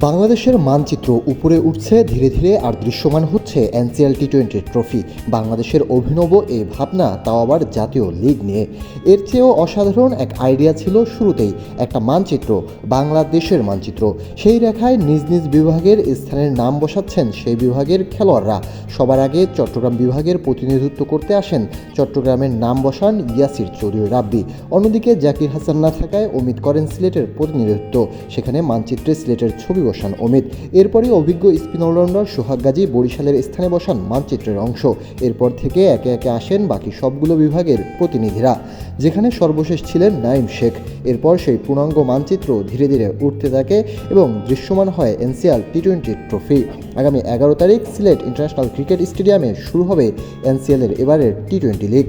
বাংলাদেশের মানচিত্র উপরে উঠছে, ধীরে ধীরে আর দৃশ্যমান হচ্ছে এনসিএল টি টোয়েন্টি ট্রফি বাংলাদেশের অভিনব এই ভাবনা তাও আবার জাতীয় লিগ নিয়ে। এর চেয়েও অসাধারণ এক আইডিয়া ছিল শুরুতেই, একটা মানচিত্র, বাংলাদেশের মানচিত্র। সেই রেখায় নিজ নিজ বিভাগের স্থানের নাম বসাচ্ছেন সেই বিভাগের খেলোয়াড়রা। সবার আগে চট্টগ্রাম বিভাগের প্রতিনিধিত্ব করতে আসেন চট্টগ্রামের নাম বসান ইয়াসির চৌধুরী রাব্বি। অন্যদিকে জাকির হাসান না থাকায় অমিত করেন সিলেটের প্রতিনিধিত্ব। সেখানে মানচিত্রে সিলেটের ছবি বসান অমিত। এরপরই অভিজ্ঞ স্পিন অলরাউন্ডার সোহাগ গাজী বরিশালের স্থানে বসান মানচিত্রের অংশ। এরপর থেকে একে একে আসেন বাকি সবগুলো বিভাগের প্রতিনিধিরা, যেখানে সর্বশেষ ছিলেন নাইম শেখ। এরপর সেই পূর্ণাঙ্গ মানচিত্র ধীরে ধীরে উঠতে থাকে এবং দৃশ্যমান হয় এনসিআর টি টোয়েন্টি ট্রফি। আগামী এগারো তারিখ সিলেট ইন্টারন্যাশনাল ক্রিকেট স্টেডিয়ামে শুরু হবে এনসিএলের এবারের টি টোয়েন্টি লিগ।